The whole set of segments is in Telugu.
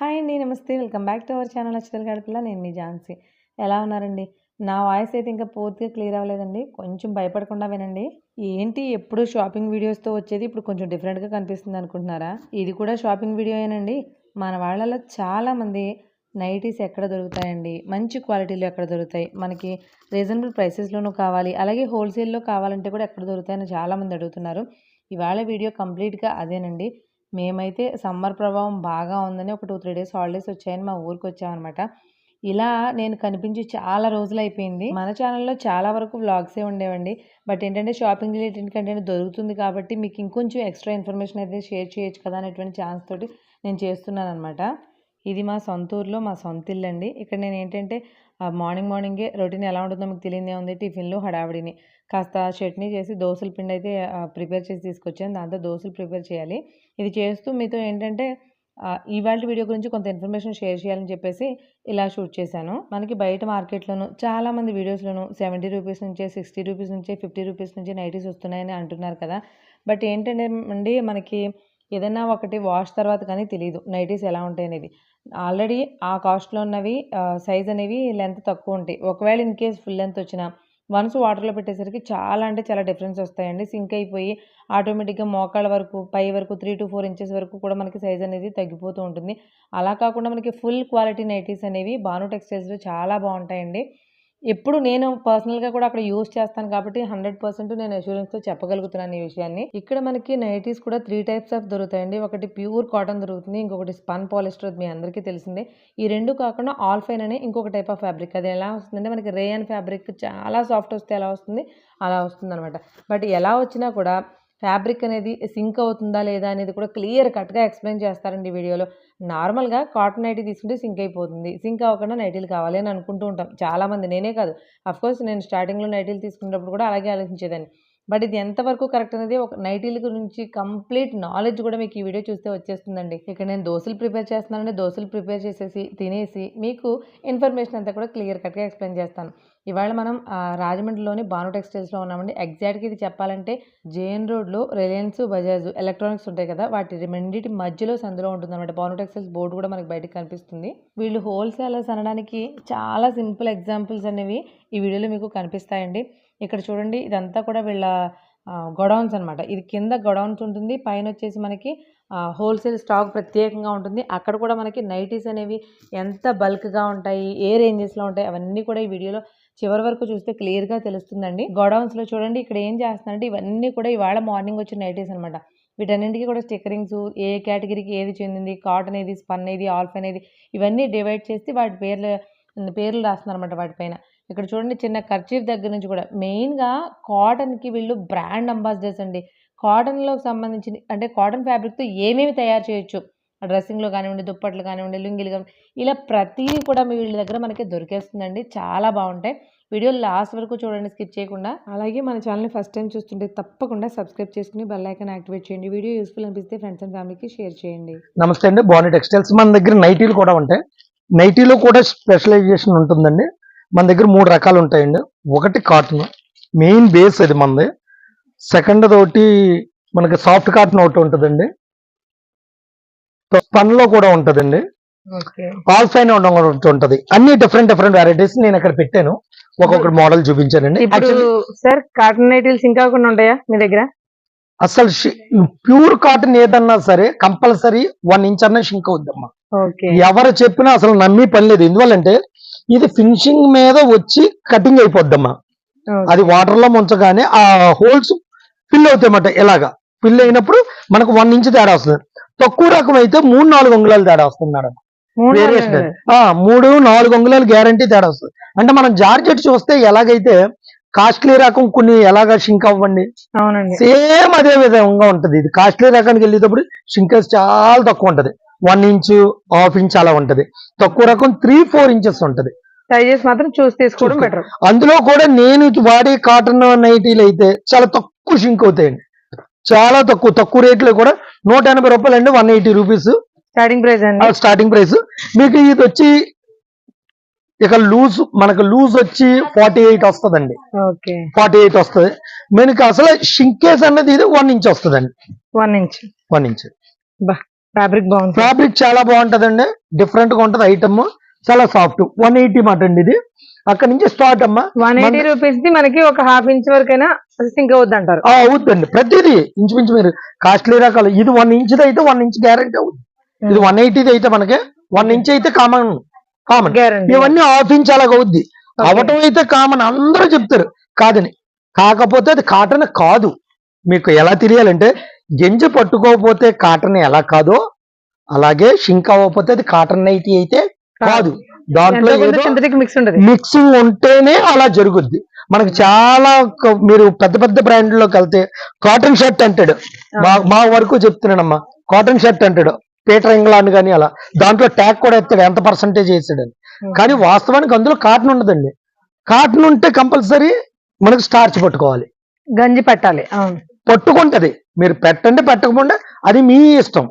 హాయ్ అండి నమస్తే. Welcome back to our channel అచ్చతల గడపల. నేను మీ ఝాన్సీ. ఎలా ఉన్నారండి? నా వాయిస్ అయితే ఇంకా పూర్తిగా క్లియర్ అవ్వలేదండి. కొంచెం భయపడకుండా వినండి. ఏంటి ఎప్పుడు షాపింగ్ వీడియోస్తో వచ్చేది? ఇప్పుడు కొంచెం డిఫరెంట్గా కనిపిస్తుంది అనుకుంటున్నారా? ఇది కూడా షాపింగ్ వీడియోయేనండి. మన వాళ్ళలో చాలామంది నైటీస్ ఎక్కడ దొరుకుతాయండి? మంచి క్వాలిటీలో ఎక్కడ దొరుకుతాయి? మనకి రీజనబుల్ ప్రైసెస్లోనూ కావాలి. అలాగే హోల్సేల్లో కావాలంటే కూడా ఎక్కడ దొరుకుతాయని చాలామంది అడుగుతున్నారు. ఇవాళ వీడియో కంప్లీట్గా అదేనండి. మేమైతే సమ్మర్ ప్రభావం బాగా ఉందని ఒక టూ త్రీ డేస్ హాలిడేస్ వచ్చాయని మా ఊరికి వచ్చామన్నమాట. ఇలా నేను కనిపించి చాలా రోజులు అయిపోయింది మన ఛానల్లో చాలా వరకు వ్లాగ్సే ఉండేవండి. బట్ ఏంటంటే షాపింగ్ రిలేటెడ్ కంటెంట్ దొరుకుతుంది కాబట్టి మీకు ఇంకొంచెం ఎక్స్ట్రా ఇన్ఫర్మేషన్ అయితే షేర్ చేయొచ్చు కదా అనేటువంటి ఛాన్స్ తోటి నేను చేస్తున్నాను అనమాట ఇది మా సొంత ఊర్లో మా సొంత ఇల్లు అండి ఇక్కడ నేను ఏంటంటే మార్నింగ్ మార్నింగే రొటీన్ ఎలా ఉంటుందో మీకు తెలియదే ఉంది. టిఫిన్లు హడావిడిని. కాస్త చట్నీ చేసి దోశల పిండి అయితే ప్రిపేర్ చేసి తీసుకొచ్చాను. దాంతో దోశలు ప్రిపేర్ చేయాలి. ఇది చేస్తూ మీతో ఏంటంటే ఇవాళ వీడియో గురించి కొంత ఇన్ఫర్మేషన్ షేర్ చేయాలని చెప్పేసి ఇలా షూట్ చేశాను. మనకి బయట మార్కెట్లోను చాలా మంది వీడియోస్లోను సెవెంటీ రూపీస్ నుంచే సిక్స్టీ రూపీస్ నుంచే ఫిఫ్టీ రూపీస్ నుంచి నైటీస్ వస్తున్నాయని అంటున్నారు కదా. బట్ ఏంటంటే అండి మనకి ఏదైనా ఒకటి వాష్ తర్వాత కానీ తెలియదు నైటీస్ ఎలా ఉంటాయి అనేది. ఆల్రెడీ ఆ కాస్ట్లో ఉన్నవి సైజ్ అనేవి లెంత్ తక్కువ ఉంటాయి. ఒకవేళ ఇన్ కేస్ ఫుల్ లెంత్ వచ్చినా వన్స్ వాటర్లో పెట్టేసరికి చాలా అంటే చాలా డిఫరెన్స్ వస్తాయండి. సింక్ అయిపోయి ఆటోమేటిక్గా మోకాళ్ళ వరకు పై వరకు త్రీ టు ఫోర్ ఇంచెస్ వరకు కూడా మనకి సైజ్ అనేది తగ్గిపోతూ ఉంటుంది. అలా కాకుండా మనకి ఫుల్ క్వాలిటీ నైటీస్ అనేవి బాను టెక్స్టైల్స్లో చాలా బాగుంటాయండి. ఎప్పుడు నేను పర్సనల్గా కూడా అక్కడ యూస్ చేస్తాను కాబట్టి హండ్రెడ్ పర్సెంట్ నేను అష్యూరెన్స్తో చెప్పగలుగుతున్నాను ఈ విషయాన్ని. ఇక్కడ మనకి నైటీస్ కూడా త్రీ టైప్స్ ఆఫ్ దొరుకుతాయండి. ఒకటి ప్యూర్ కాటన్ దొరుకుతుంది ఇంకొకటి స్పన్ పాలిస్టర్ మీ అందరికీ తెలిసిందే. ఈ రెండు కాకుండా ఆల్ ఫైన్ అనే ఇంకొక టైప్ ఆఫ్ ఫ్యాబ్రిక్. అది ఎలా వస్తుందంటే మనకి రేయన్ ఫ్యాబ్రిక్ చాలా సాఫ్ట్ వస్తే ఎలా వస్తుంది? అలా వస్తుంది అనమాట బట్ ఎలా వచ్చినా కూడా ఫ్యాబ్రిక్ అనేది సింక్ అవుతుందా లేదా అనేది కూడా క్లియర్ కట్గా ఎక్స్ప్లెయిన్ చేస్తారండి వీడియోలో. నార్మల్గా కాటన్ నైటీ తీసుకుంటే సింక్ అయిపోతుంది. సింక్ అవ్వకుండా నైటీలు కావాలి అని అనుకుంటూ ఉంటాం. చాలామంది నేనే కాదు. అఫ్కోర్స్ నేను స్టార్టింగ్లో నైటీలు తీసుకున్నప్పుడు కూడా అలాగే ఆలోచించేదాన్ని. బట్ ఇది ఎంతవరకు కరెక్ట్ అనేది ఒక నైటీల గురించి కంప్లీట్ నాలెడ్జ్ కూడా మీకు ఈ వీడియో చూస్తే వచ్చేస్తుందండి. ఇక్కడ నేను దోశలు ప్రిపేర్ చేస్తున్నానంటే దోశలు ప్రిపేర్ చేసేసి తినేసి మీకు ఇన్ఫర్మేషన్ అంతా కూడా క్లియర్ కట్గా ఎక్స్ప్లెయిన్ చేస్తాను. ఇవాళ మనం రాజమండ్రిలోని బాను టెక్స్టైల్స్లో ఉన్నామండి. ఎగ్జాక్ట్గా ఇది చెప్పాలంటే జేఎన్ రోడ్లో రిలయన్స్ బజాజ్ ఎలక్ట్రానిక్స్ ఉంటాయి కదా వాటి రెండింటి మధ్యలో సందులో ఉంటుంది అనమాట బాను టెక్స్టైల్స్ బోర్డు కూడా మనకి బయటకు కనిపిస్తుంది. వీళ్ళు హోల్సేలర్స్ అనడానికి చాలా సింపుల్ ఎగ్జాంపుల్స్ అనేవి ఈ వీడియోలో మీకు కనిపిస్తాయండి. ఇక్కడ చూడండి ఇదంతా కూడా వీళ్ళ గొడౌన్స్ అనమాట ఇది కింద గొడౌన్స్ ఉంటుంది పైన వచ్చేసి మనకి హోల్సేల్ స్టాక్ ప్రత్యేకంగా ఉంటుంది. అక్కడ కూడా మనకి నైటీస్ అనేవి ఎంత బల్క్గా ఉంటాయి ఏ రేంజెస్లో ఉంటాయి అవన్నీ కూడా ఈ వీడియోలో చివరి వరకు చూస్తే క్లియర్గా తెలుస్తుందండి. గోడౌన్స్లో చూడండి ఇక్కడ ఏం చేస్తున్నారంటే ఇవన్నీ కూడా ఇవాళ మార్నింగ్ వచ్చిన నైటీస్ అనమాట వీటన్నింటికి కూడా స్టిక్కరింగ్స్ ఏ కేటగిరీకి ఏది చెందింది కాటన్ ఏది స్పన్ ఏది ఆల్ఫ్ అనేది ఇవన్నీ డివైడ్ చేసి వాటి పేర్లు పేర్లు రాస్తున్నారన్నమాట వాటిపైన ఇక్కడ చూడండి చిన్న ఖర్చీఫ్ దగ్గర నుంచి కూడా మెయిన్గా కాటన్కి వీళ్ళు బ్రాండ్ అంబాసిడర్స్ అండి. కాటన్లోకి సంబంధించిన అంటే కాటన్ ఫ్యాబ్రిక్తో ఏమేమి తయారు చేయొచ్చు? డ్రెస్సింగ్లో కానివ్వండి దుప్పట్లు కానివ్వండి లుంగిలు కానివ్వండి ఇలా ప్రతిదీ కూడా మీ వీళ్ళ దగ్గర మనకి దొరికేస్తుందండి. చాలా బాగుంటాయి. వీడియో లాస్ట్ వరకు చూడండి స్కిప్ చేయకుండా. అలాగే మన ఛానల్ని ఫస్ట్ టైం చూస్తుంటే తప్పకుండా సబ్స్క్రైబ్ చేసుకుని బెల్ ఐకాన్ యాక్టివేట్ చేయండి. వీడియో యూస్ఫుల్ అనిపిస్తే ఫ్రెండ్స్ అండ్ ఫ్యామిలీకి షేర్ చేయండి. నమస్తే అండి. బాడీ టెక్స్టైల్స్ మన దగ్గర నైటీలు కూడా ఉంటాయి. నైటీలో కూడా స్పెషలైజేషన్ ఉంటుందండి. మన దగ్గర మూడు రకాలు ఉంటాయండి. ఒకటి కాటన్ మెయిన్ బేస్ అది మనది. సెకండ్ ఒకటి మనకి సాఫ్ట్ కాటన్ ఒకటి ఉంటుందండి. స్పన్లో కూడా ఉంటుందండి. ఆల్ ఫైన్ ఒకటి ఉంటది. అన్ని డిఫరెంట్ డిఫరెంట్ వెరైటీస్ నేను ఇక్కడ పెట్టాను. ఒక్కొక్కటి మోడల్ చూపించానండి. ఇప్పుడు సార్ కాటన్ నైటీలు ఇంకా కొన్ని ఉంటాయా మీ దగ్గర? అసలు ప్యూర్ కాటన్ ఏదన్నా సరే కంపల్సరీ వన్ ఇంచ్ అన్న షింక్ అవుద్దమ్మా. ఎవరు చెప్పినా అసలు నమ్మి పని లేదు. ఎందువల్లంటే ఇది ఫినిషింగ్ మీద వచ్చి కటింగ్ అయిపోద్దమ్మా. అది వాటర్లో ముంచగానే ఆ హోల్స్ ఫిల్ అవుతాయన్నమాట ఇలాగా ఫిల్ అయినప్పుడు మనకు వన్ ఇంచ్ తేడా వస్తుంది. తక్కువ రకం అయితే మూడు నాలుగు అంగుళాలు తేడా వస్తుంది మేడం. వేరియేషన్ మూడు నాలుగు అంగుళాలు గ్యారంటీ తేడా వస్తుంది. అంటే మనం జార్జెట్ చూస్తే ఎలాగైతే కాస్ట్లీ రకం కొన్ని ఎలాగా షింక్ అవ్వండి? సేమ్ అదే విధంగా ఉంటది. ఇది కాస్ట్లీ రకానికి వెళ్ళేటప్పుడు షింకర్స్ చాలా తక్కువ ఉంటది. వన్ ఇంచ్ హాఫ్ ఇంచ్ అలా ఉంటది. తక్కువ రకం త్రీ ఫోర్ ఇంచెస్ ఉంటది. సైజెస్ మాత్రం చూసి తీసుకోవడం. బెటర్ అందులో కూడా నేను వాడే కాటన్ నైటీలు అయితే చాలా తక్కువ షింక్ అవుతాయండి. చాలా తక్కువ తక్కువ రేట్లో కూడా నూట ఎనభై రూపాయలు అండి one eighty rupees starting price అండి. స్టార్టింగ్ ప్రైస్ మీకు ఇది వచ్చి ఇక లూజ్ మనకు లూజ్ వచ్చి ఫార్టీ ఎయిట్ వస్తుందండి. ఫార్టీ ఎయిట్ వస్తుంది. మనకి అసలు షింకేజ్ అన్నది ఇది వన్ ఇంచ్ వస్తుందండి. One inch one inch fabric బాగుంది ఫ్యాబ్రిక్ చాలా బాగుంటదండి. డిఫరెంట్గా ఉంటది ఐటమ్ చాలా సాఫ్ట్ వన్ ఎయిటీ మాట అండి ఇది. అక్కడ నుంచి స్టార్ట్ అమ్మా. వన్ ఎయిటీ రూపీస్ ది మనకి ఒక హాఫ్ ఇంచ్ వరకైనా సింక్ అవుద్ది అంటారు ఆ, అవుతుందండి ప్రతిదీ ఇంచుమించు మీరు కాస్ట్లీ రకాలు. ఇది వన్ ఇంచ్ అయితే వన్ ఇంచ్ గ్యారంటీ అవుతుంది ఇది వన్ ఎయిటీది అయితే మనకి వన్ ఇంచ్ అయితే కామన్ కామన్ గ్యారంటీ ఇవన్నీ హాఫ్ ఇంచ్ అలాగ అవుద్ది. అవటం అయితే కామన్ అందరూ చెప్తారు. కాదని. కాకపోతే అది కాటన్ కాదు. మీకు ఎలా తెలియాలంటే గింజ పట్టుకోకపోతే కాటన్ ఎలా కాదో అలాగే షింక్ అవ్వకపోతే అది కాటన్ నైటీ అయితే కాదు. దాంట్లో మిక్సింగ్ ఉంటేనే అలా జరుగుద్ది. మనకి చాలా మీరు పెద్ద పెద్ద బ్రాండ్లోకి వెళ్తే కాటన్ షర్ట్ అంటాడు. మా మా వరకు చెప్తున్నానమ్మా. కాటన్ షర్ట్ అంటాడు. పీటర్ ఇంగ్లాండ్ కానీ అలా. దాంట్లో ట్యాగ్ కూడా ఎత్తాడు. ఎంత పర్సంటేజ్ వేసాడని. కానీ వాస్తవానికి అందులో కాటన్ ఉండదండి. కాటన్ ఉంటే కంపల్సరీ మనకు స్టార్చ్ పట్టుకోవాలి. గంజి పట్టాలి. పట్టుకుంటది. మీరు పెట్టండి పెట్టకుండా అది మీ ఇష్టం.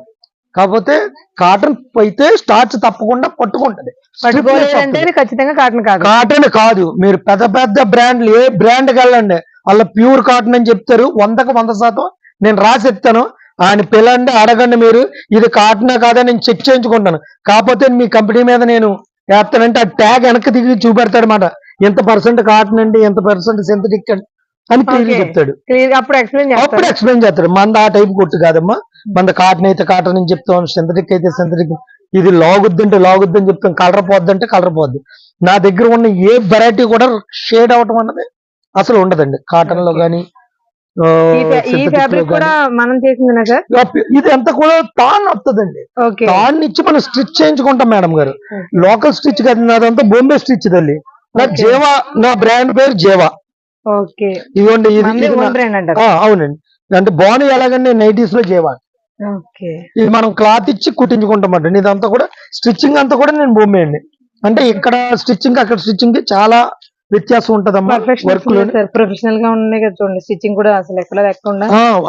కాకపోతే కాటన్ అయితే స్టార్చ్ తప్పకుండా పట్టుకుంటది. పట్టుకోలేదంటే ఖచ్చితంగా కాటన్ కాదు. కాటన్ కాదు. మీరు పెద్ద పెద్ద బ్రాండ్లు ఏ బ్రాండ్కి వెళ్ళండి. వాళ్ళ ప్యూర్ కాటన్ అని చెప్తారు. వందకు వంద శాతం నేను రాసి ఇస్తాను ఆయన పిల్లండి అడగండి మీరు. ఇది కాటనా కాదా నేను చెక్ చేయించుకుంటాను. కాకపోతే మీ కంపెనీ మీద నేను వేస్తానంటే ఆ ట్యాగ్ వెనక్కి దిగి చూపెడతాడు అనమాట ఎంత పర్సెంట్ కాటన్ అండి ఎంత పర్సెంట్ సింథటిక్ అండి అని క్లియర్. చెప్తాడు. అప్పుడు ఎక్స్ప్లెయిన్ అప్పుడు చేస్తారు ఎక్స్ప్లెయిన్ చేస్తాడు. మంద ఆ టైప్ కొట్టు కాదమ్మా. మంద కాటన్ అయితే కాటన్ అని చెప్తాం. సింథటిక్ అయితే సింథటిక్ ఇది లాగుద్దంటే లాగుద్దని చెప్తాం కలర్ పోద్దంటే కలర్ పోద్ది. నా దగ్గర ఉన్న ఏ వెరైటీ కూడా షేడ్ అవటం అన్నది అసలు ఉండదండి. కాటన్లో సార్ ఇది అంత కూడా తాన్ వస్తుందండి తాన్ ఇచ్చి మనం స్టిచ్ చేయించుకుంటాం మేడం గారు. లోకల్ స్టిచ్ కాదు నాదంతా బొంబే స్టిచ్ తల్లి. నా. జేవా నా బ్రాండ్ పేరు జేవా ఓకే ఇదిగోండి ఇది అవునండి. అంటే బాగుంది ఎలాగండి నైటీస్లో జేవా ఇది మనం క్లాత్ ఇచ్చి కుట్టించుకుంటాం ఇదంతా కూడా స్టిచ్చింగ్ అంతా కూడా నేను భూమి అండి అంటే ఇక్కడ స్టిచ్చింగ్ అక్కడ స్టిచ్చింగ్ చాలా వ్యత్యాసం ఉంటదమ్మా ప్రొఫెషనల్గా ఉన్నాయి కదా చూడండి. స్టిచ్చింగ్ కూడా అసలు ఎక్కడ లేకుండా.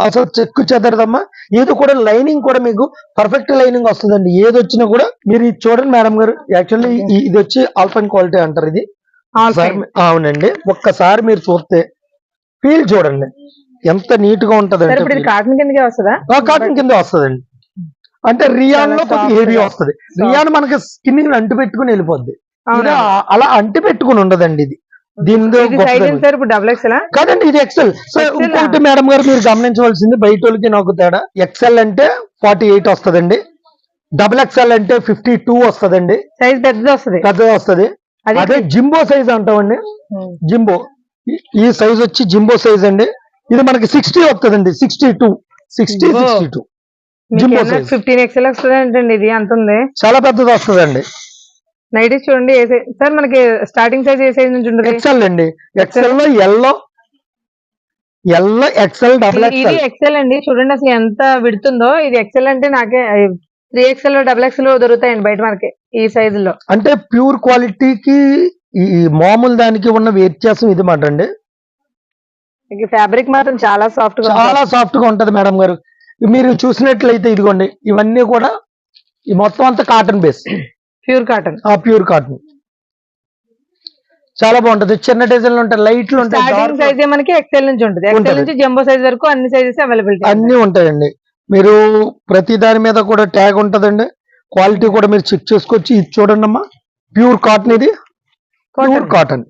అసలు చెక్కు చెదరదమ్మా. ఇది కూడా లైనింగ్ కూడా మీకు పర్ఫెక్ట్ లైనింగ్ వస్తుందండి. ఏది వచ్చినా కూడా మీరు ఇది చూడండి మేడం గారు. యాక్చువల్లీ ఇది వచ్చి ఆల్ఫైన్ క్వాలిటీ అంటారు ఇది. అవునండి. ఒక్కసారి మీరు చూస్తే ఫీల్ చూడండి. ఎంత నీట్గా ఉంటది కాటన్ కిందకే వస్తుందా? కాటన్ కింద వస్తదండి. అంటే రియాన్లో soft హెవీ. వస్తది. రియాన్ మనకి స్కిన్ అంటు పెట్టుకుని వెళ్ళిపోద్ది. అలా అంటి పెట్టుకుని ఉండదండి ఇది. కాదండి ఇది ఎక్సెల్? ఇంకొకటి మేడం గారు మీరు గమనించవలసింది బయట వాళ్ళకి నాకు తేడా. ఎక్సెల్ అంటే ఫార్టీ ఎయిట్ వస్తదండి డబుల్ ఎక్సెల్ అంటే ఫిఫ్టీ టూ వస్తదండి. సైజ్ పెద్దది వస్తుంది. పెద్దది వస్తది. అది జింబో సైజ్ అంటామండి. ఉమ్. జింబో. ఈ సైజ్ వచ్చి జింబో సైజ్ అండి. ఇది మనకి సిక్స్టీ వస్తుందండి sixty two sixty. Sixty two size fifteen XL వస్తుంది ఏంటండి ఇది అంత ఉంది. చాలా పెద్దది వస్తుందండి. నైటీస్ చూడండి సార్ మనకి స్టార్టింగ్ సైజ్ ఏ సైజ్ నుంచి ఉంటుంది? ఎక్సెల్ అండి. ఎక్సెల్లో ఎల్లో ఎల్లో ఎక్సెల్ డబుల్ ఇది- ఎక్సెల్ ఎక్సెల్ అండి. చూడండి అసలు ఎంత విడుతుందో. ఇది ఎక్సెల్ అంటే నాకే త్రీ ఎక్స్ఎల్ డబుల్ ఎక్స్ఎల్ దొరుకుతాయండి బయట మనకి ఈ సైజులో అంటే ప్యూర్ క్వాలిటీకి ఈ మామూలు దానికి ఉన్న వ్యత్యాసం ఇది మాట అండి ఫ్యాబ్రిక్ మాత్రం చాలా సాఫ్ట్గా చాలా సాఫ్ట్గా ఉంటది మేడం గారు. మీరు చూసినట్లయితే ఇదిగోండి ఇవన్నీ కూడా ఈ మొత్తం అంతా కాటన్ బేస్ ప్యూర్ కాటన్ ఆ ప్యూర్ కాటన్ చాలా బాగుంటది. చిన్న డిజైన్లు ఉంటాయి లైట్లు ఉంటాయి సైజ్ మనకి ఎక్సెల్ నుంచి ఉంటుంది. ఎక్సెల్. నుంచి జంబో సైజ్ వరకు అన్ని సైజెస్ అవైలబిలిటీ అన్ని ఉంటాయండి. మీరు ప్రతి దాని మీద కూడా ట్యాగ్ ఉంటదండి. క్వాలిటీ కూడా మీరు చెక్ చేసుకోవచ్చు ఇది చూడండి అమ్మా ప్యూర్ కాటన్ ఇది ప్యూర్ కాటన్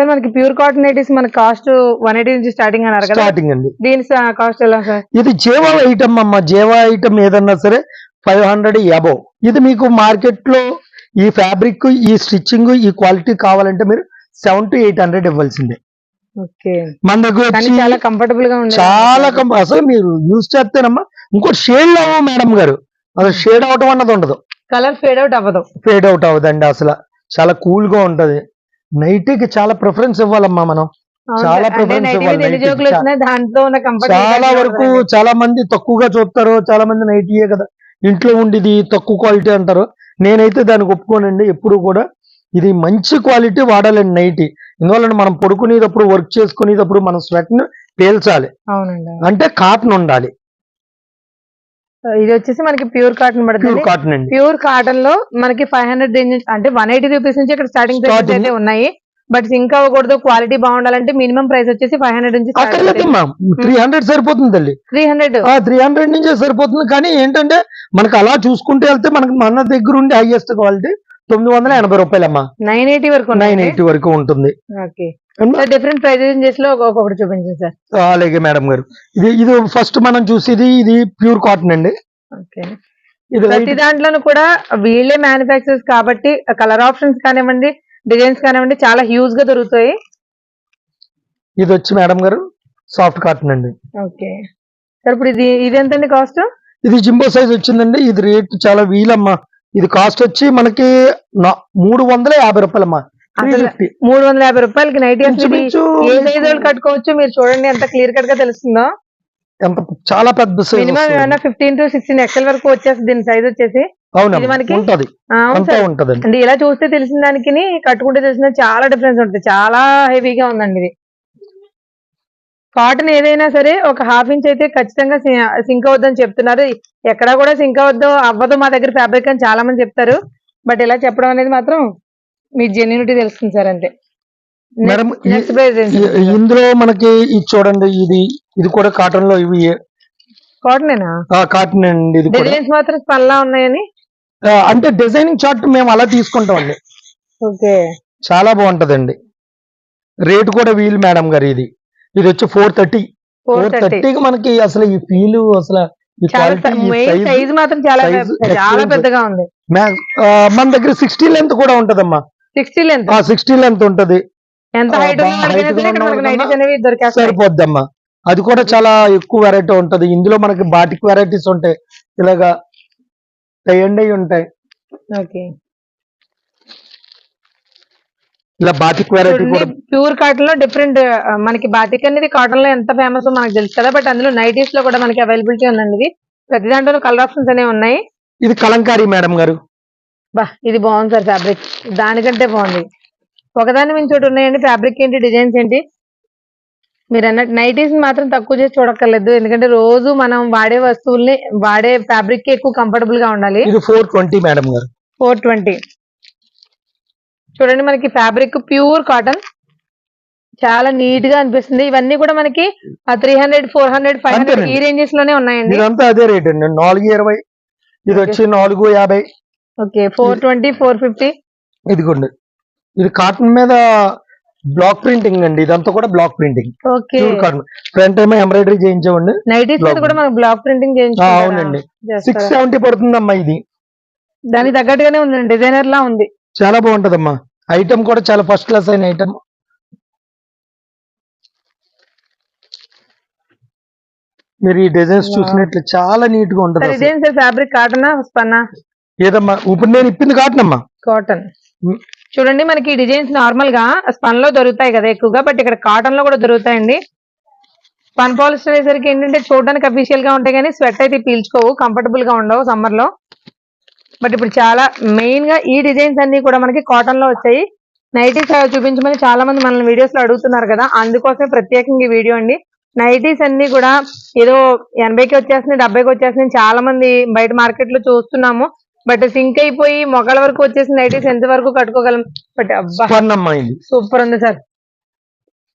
సార్ మనకి ప్యూర్ కాటన్ నైటీస్ మన కాస్ట్ వన్ ఎయిటీ నుంచి స్టార్టింగ్ అన్నారు కదా. స్టార్టింగ్ అండి. దీని కాస్ట్ ఎలా సార్? ఇది జేవా ఐటమ్ అమ్మ జేవా ఐటమ్ ఏదన్నా సరే ఫైవ్ హండ్రెడ్ అబౌవ్. ఇది మీకు మార్కెట్లో ఈ ఫ్యాబ్రిక్ ఈ స్టిచ్చింగ్ ఈ క్వాలిటీ కావాలంటే మీరు సెవెన్ టు ఎయిట్ హండ్రెడ్ ఇవ్వాల్సిందే. ఓకే. మన దగ్గర చాలా కంఫర్టబుల్గా ఉంది చాలా అసలు మీరు యూజ్ చేస్తేనమ్మా ఇంకోటి షేడ్ అవ్వవు మేడం గారు. అసలు షేడ్ అవటం అన్నది ఉండదు. కలర్ ఫేడ్ అవుట్ అవ్వదు. ఫేడ్ అవుట్ అవ్వదండి అసలు. చాలా కూల్గా ఉంటది. నైటీకి చాలా ప్రిఫరెన్స్ ఇవ్వాలమ్మా మనం. చాలా నైటీ ఇవ్వాలి చాలా వరకు చాలా మంది తక్కువగా చూస్తారు చాలా మంది నైటీయే కదా. ఇంట్లో ఉండిది తక్కువ క్వాలిటీ అంటారు. నేనైతే దానికి ఒప్పుకోనండి ఎప్పుడు కూడా. ఇది మంచి క్వాలిటీ వాడాలండి నైటీ ఇందువల్ల మనం పడుకునేటప్పుడు వర్క్ చేసుకునేటప్పుడు మనం స్వెట్ను పేల్చాలి. అంటే కాటన్ ఉండాలి. ఇది వచ్చేసి మనకి ప్యూర్ కాటన్ పడుతుంది. కాటన్ అండి. ప్యూర్ కాటన్లో మనకి ఫైవ్ హండ్రెడ్ రేంజ్ అంటే వన్ ఎయిటీ రూపీస్ నుంచి ఇక్కడ స్టార్టింగ్ Starting. అయితే ఉన్నాయి. బట్ సింక్ అవ్వకూడదు క్వాలిటీ బాగుండాలంటే మినిమం ప్రైస్ వచ్చేసి ఫైవ్ హండ్రెడ్ నుంచి త్రీ హండ్రెడ్ సరిపోతుంది తల్లి. త్రీ హండ్రెడ్ ఆ త్రీ హండ్రెడ్ నుంచే సరిపోతుంది. కానీ ఏంటంటే మనకు అలా చూసుకుంటే వెళ్తే మనకి మన దగ్గర ఉండే హైయెస్ట్ క్వాలిటీ తొమ్మిది వందల ఎనభై రూపాయలమ్మా. నైన్ ఎయిటీ వరకు నైన్ ఎయిటీ వరకు ఉంటుంది? డిఫరెంట్ ప్రైజెస్లో ఒక్కొక్కటి చూపించండి సార్. అలాగే మేడం గారు. ఇది ఇది ఫస్ట్ మనం చూసేది ఇది ప్యూర్ కాటన్ అండి. ఓకే. ఇది ప్రతి దాంట్లోనూ కూడా వీళ్ళే మ్యానుఫాక్చర్స్ కాబట్టి కలర్ ఆప్షన్స్ కానివ్వండి డిజైన్స్ కానివ్వండి చాలా హ్యూజ్గా దొరుకుతాయి. ఇది వచ్చి మేడం గారు సాఫ్ట్ కాటన్ అండి. ఓకే. సార్ ఇప్పుడు ఇది ఇది ఎంతండి కాస్ట్ ఇది జింబో సైజ్ వచ్చిందండి. ఇది రేట్ చాలా వీలమ్మా. ఇది కాస్ట్ వచ్చి మనకి మూడు వందల యాభై రూపాయలమ్మా. మూడు వందల యాభై రూపాయలకి నైట్ ఏ సైజ్ వాళ్ళు కట్టుకోవచ్చు? మీరు చూడండి ఎంత క్లియర్ కట్గా తెలుస్తుందో. ఎంత చాలా పెద్ద సైజ్ మినిమం ఏమైనా ఫిఫ్టీన్ టు సిక్స్టీన్ ఎక్స్ఎల్ వరకు వచ్చేసి దీని సైజ్ వచ్చేసి. ఉంటది. అంటే ఇలా చూస్తే తెలిసిన దానికి కట్టుకుంటే తెలిసిన చాలా డిఫరెన్స్ ఉంటుంది. చాలా హెవీగా ఉందండి ఇది. కాటన్ ఏదైనా సరే ఒక హాఫ్ ఇంచ్ అయితే ఖచ్చితంగా సింక్ అవుద్దని చెప్తున్నారు. ఎక్కడా కూడా సింక్ అవద్దు అవ్వదు మా దగ్గర ఫ్యాబ్రిక్ అని చాలా మంది చెప్తారు. బట్ ఇలా చెప్పడం అనేది మాత్రం మీ జెన్యూనిటీ తెలుస్తుంది సార్ అంతే. ఇందులో మనకి ఇది చూడండి ఇది ఇది కూడా కాటన్లో ఇవి. కాటనేనా కాటన్ అండి ఇది డిజైన్స్ మాత్రం పల్లా ఉన్నాయని? అంటే డిజైనింగ్ చార్ట్ మేము అలా తీసుకుంటాం అండి. ఓకే. చాలా బాగుంటదండి. రేట్ కూడా వీల్ మేడం గారు ఇది. ఇది వచ్చి four thirty four four thirty థర్టీకి మనకి అసలు ఈ ఫీల్ అసలు సైజ్ మాత్రం చాలా. పెద్దగా ఉంది. మన దగ్గర సిక్స్టీ లెంత్ కూడా ఉంటదమ్మా. సిక్స్టీ లెంత్ సిక్స్టీ లెంత్ ఉంటది. ఎంత హైట్ సరిపోద్దమ్మా. అది కూడా చాలా ఎక్కువ వెరైటీ ఉంటది. ఇందులో మనకి బాటిక్ వెరైటీస్ ఉంటాయి. ఇలాగా టైండ్ అయి ఉంటాయి. ఓకే ఇలా బాటిక్ వెరైటీ ప్యూర్ కాటన్లో డిఫరెంట్ మనకి బాతిక్ అనేది కాటన్లో ఎంత ఫేమస్ మనకు తెలుసు కదా బట్ అందులో నైటీస్లో కూడా మనకి అవైలబిలిటీ ఉందండి ఇది. ప్రతి దాంట్లో కలర్ ఆప్షన్స్ అనేవి ఉన్నాయి. ఇది కలంకారీ మేడం గారు. బా ఇది బాగుంది సార్ ఫ్యాబ్రిక్ దానికంటే బాగుంది. ఒకదాని మించి ఒకటి ఉన్నాయండి. ఫ్యాబ్రిక్ ఏంటి డిజైన్స్ ఏంటి? మీరు అన్నట్టు నైటీస్ మాత్రం తక్కువ చేసి చూడక్కర్లేదు. ఎందుకంటే రోజు మనం వాడే వస్తువుల్ని వాడే ఫ్యాబ్రిక్ ఎక్కువ కంఫర్టబుల్గా ఉండాలి. ఇది ఫోర్ ట్వంటీ మేడం గారు. ఫోర్ ట్వంటీ చూడండి మనకి ఫ్యాబ్రిక్ ప్యూర్ కాటన్ చాలా నీట్గా అనిపిస్తుంది. ఇవన్నీ కూడా మనకి three hundred four hundred five hundred ఈ. రేంజెస్లోనే ఉన్నాయండి. ఇదంతా అదే రేట్ అండి. నాలుగు ఇరవై ఇది వచ్చి నాలుగు యాభై. Okay four twenty four fifty ఇదిగోండి. ఇది కాటన్ మీద బ్లాక్ ప్రింటింగ్ అండి. ఇదంతా కూడా బ్లాక్ ప్రింటింగ్ కాటన్ ఫ్రంట్ ఏమో ఎంబ్రాయిడరీ చేయించామండి నైటీస్ కూడా మనకు బ్లాక్ ప్రింటింగ్ చేయించుకుంటారా? అవునండి? సిక్స్ సెవెంటీ పడుతుందమ్మా ఇది. దానికి తగ్గట్టుగానే ఉందండి. డిజైనర్ లా ఉంది. చాలా బాగుంటదమ్మా. ఐటమ్ కూడా చాలా ఫస్ట్ క్లాస్ అయిన ఐటమ్ మీరు ఈ డిజైన్స్. చూసినట్లు చాలా నీట్గా ఉంటది సార్ ఫ్యాబ్రిక్? కాటనా? స్పన్నా ఏదమ్మా? ఇప్పుడు నేను ఇప్పింది కాటన్. అమ్మా కాటన్. చూడండి మనకి డిజైన్స్ నార్మల్గా స్పన్లో దొరుకుతాయి కదా ఎక్కువగా బట్ ఇక్కడ కాటన్లో కూడా దొరుకుతాయండి. స్పన్ పాలిస్టర్ అయ్యేసరికి ఏంటంటే చూడడానికి అఫీషియల్గా ఉంటాయి కానీ స్వెట్ అయితే పీల్చుకోవు కంఫర్టబుల్గా ఉండవు సమ్మర్లో బట్ ఇప్పుడు చాలా మెయిన్గా ఈ డిజైన్స్ అన్ని కూడా మనకి కాటన్లో వచ్చాయి. నైటీస్ చూపించమని చాలా మంది మనల్ని వీడియోస్లో అడుగుతున్నారు కదా. అందుకోసమే ప్రత్యేకంగా ఈ వీడియో అండి. నైటీస్ అన్ని కూడా ఏదో ఎనభైకి వచ్చేస్తున్నాయి డెబ్బైకి వచ్చేస్తున్నాయి. చాలా మంది బయట మార్కెట్లో చూస్తున్నాము. బట్ సింక్ అయిపోయి మొగల వరకు వచ్చేసిన నైటీస్ ఎంత వరకు కట్టుకోగలం? బట్ అబ్బా! సూపర్ ఉంది సార్.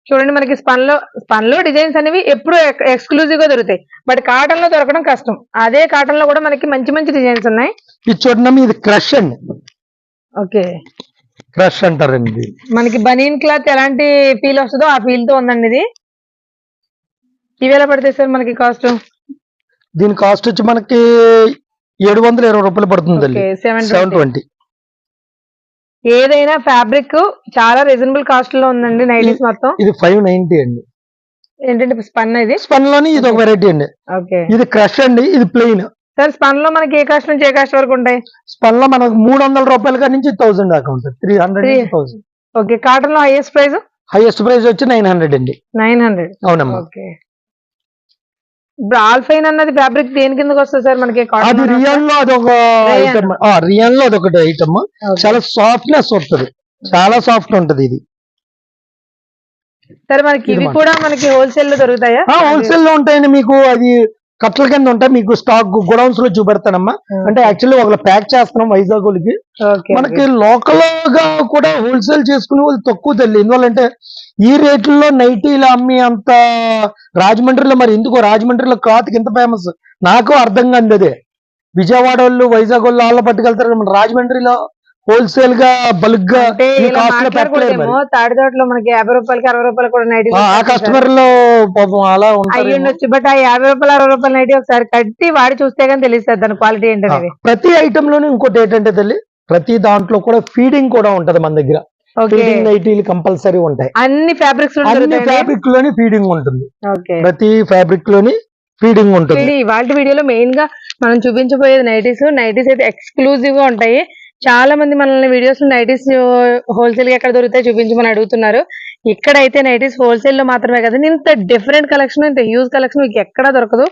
చూడండి మనకి స్పన్లో స్పన్లో డిజైన్స్ అనేవి ఎప్పుడు ఎక్స్క్లూజివ్గా దొరుకుతాయి. బట్ కాటన్లో దొరకడం కష్టం. అదే కాటన్లో కూడా మనకి మంచి మంచి డిజైన్స్ ఉన్నాయి. ఇది చూడండి ఇది క్రష్ అండి. ఓకే. క్రష్ అంటారండి. మనకి బనీన్ క్లాత్ ఎలాంటి ఫీల్ వస్తుందో ఆ ఫీల్తో ఉందండి ఇది. ఇవి ఎలా పడతాయి సార్ మనకి కాస్ట్? దీని కాస్ట్ వచ్చి మనకి ఏడు వందల ఇరవై రూపాయలు పడుతుంది సెవెన్ ట్వంటీ. ఏదైనా ఫ్యాబ్రిక్ చాలా రీజనబుల్ కాస్ట్లో ఉందండి నైటీస్ మొత్తం. ఇది ఫైవ్ నైన్టీ అండి. ఏంటంటే స్పన్ ఇది? స్పన్లోని ఇది ఒక వెరైటీ అండి. ఓకే ఇది క్రష్ అండి ఇది ప్లెయిన్ సార్ స్పన్లో మనకి ఏ కాస్ట్ నుంచి ఏ కాస్ట్ వరకు ఉంటాయి? స్పన్లో మనకు మూడు వందల రూపాయల నుంచి థౌసండ్ దాకా ఉంటుంది. త్రీ హండ్రెడ్ థౌసండ్ ఓకే కాటన్లో హైయెస్ట్ ప్రైస్ హైయెస్ట్ ప్రైస్ వచ్చి నైన్ హండ్రెడ్ అండి. నైన్ హండ్రెడ్ అవునమ్మా. ఓకే ఆల్ఫైన్ అన్నది ఫ్యాబ్రిక్ దేని కిందకి వస్తుంది సార్ మనకి? అది రియల్లో అదొక. ఐటమ్ రియల్లో అదొకటి ఐటమ్ చాలా సాఫ్ట్నెస్ వస్తుంది. చాలా సాఫ్ట్ ఉంటది ఇది. సరే మనకి ఇది ఇవి కూడా మనకి హోల్సేల్లో దొరుకుతాయా? హోల్సేల్లో ఉంటాయండి మీకు. అది కట్టల కింద ఉంటాయి. మీకు స్టాక్ గోడౌన్స్లో చూపెడతానమ్మా. అంటే యాక్చువల్లీ ఒకళ్ళు ప్యాక్ చేస్తున్నాం వైజాగ్ మనకి లోకల్గా కూడా హోల్సేల్ చేసుకునే వాళ్ళు తక్కువ తెలియదు ఎందువల్లంటే ఈ రేట్లలో నైటీలు అమ్మి అంత రాజమండ్రిలో మరి ఎందుకో? రాజమండ్రిలో క్లాత్ ఇంత ఫేమస్ నాకు అర్థం కాదు అదే విజయవాడ వాళ్ళు వైజాగ్ వాళ్ళు వాళ్ళ పట్టుకెళ్తారు మన రాజమండ్రిలో హోల్సేల్గా బల్క్గా మనకి యాభై రూపాయలకి అరవై రూపాయలు కూడా నైట్ ఆ, కస్టమర్లో పాపం అలా ఉండొచ్చు బట్ ఆ యాభై రూపాయలు అరవై రూపాయలు నైట్ ఒకసారి కట్టి వాడి చూస్తే కానీ తెలుస్తుంది దాని క్వాలిటీ ఏంటనేది. ప్రతి ఐటమ్లోనే ఇంకోటి ఏంటంటే తల్లి ప్రతి దాంట్లో కూడా ఫీడింగ్ కూడా ఉంటది మన దగ్గర. ఫీడింగ్ నైటీలు కంపల్సరీ ఉంటాయి. అన్ని ఫ్యాబ్రిక్స్ అన్ని ఫ్యాబ్రిక్లోని ఫీడింగ్ ఉంటుంది. ప్రతి ఫ్యాబ్రిక్లోని ఫీడింగ్ ఉంటుంది. ఇవాళ వీడియోలో మెయిన్గా మనం చూపించబోయేది నైటీస్. నైటీస్ అయితే ఎక్స్క్లూజివ్గా ఉంటాయి. చాలా మంది మనల్ని వీడియోస్ నైటీస్ హోల్సేల్గా ఎక్కడ దొరుకుతాయి చూపించమని అడుగుతున్నారు. ఇక్కడైతే నైటీస్ హోల్సేల్లో మాత్రమే కదండి ఇంత డిఫరెంట్ కలెక్షన్ ఇంత హ్యూజ్ కలెక్షన్ మీకు ఎక్కడా దొరకదు.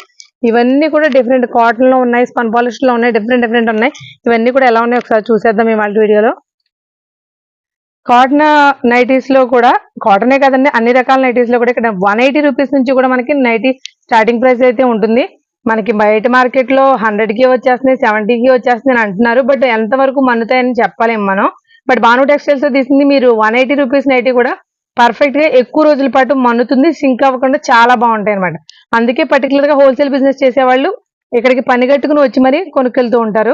ఇవన్నీ కూడా డిఫరెంట్ కాటన్లో ఉన్నాయి స్పన్ పాలిష్లో ఉన్నాయి డిఫరెంట్ డిఫరెంట్ ఉన్నాయి. ఇవన్నీ కూడా ఎలా ఉన్నాయి ఒకసారి చూసేద్దాం ఇవాళ వీడియోలో. కాటన్ నైటీస్లో కూడా కాటనే కదండి అన్ని రకాల నైటీస్లో కూడా ఇక్కడ వన్ ఎయిటీ రూపీస్ నుంచి కూడా మనకి నైటీ స్టార్టింగ్ ప్రైస్ అయితే ఉంటుంది. మనకి బయట మార్కెట్లో హండ్రెడ్కి వచ్చేస్తున్నాయి సెవెంటీ కి వచ్చేస్తున్నాయి అని అంటున్నారు. బట్ ఎంత వరకు మన్నుతాయని చెప్పలేము మనం. బట్ భాను టెక్స్టైల్స్ తీసింది మీరు వన్ ఎయిటీ రూపీస్ నైటీ కూడా పర్ఫెక్ట్గా ఎక్కువ రోజుల పాటు మన్నుతుంది సింక్ అవ్వకుండా చాలా బాగుంటాయి అనమాట అందుకే పర్టికులర్గా హోల్సేల్ బిజినెస్ చేసేవాళ్ళు ఇక్కడికి పని కట్టుకుని వచ్చి మరి కొనుక్కెళ్తూ ఉంటారు.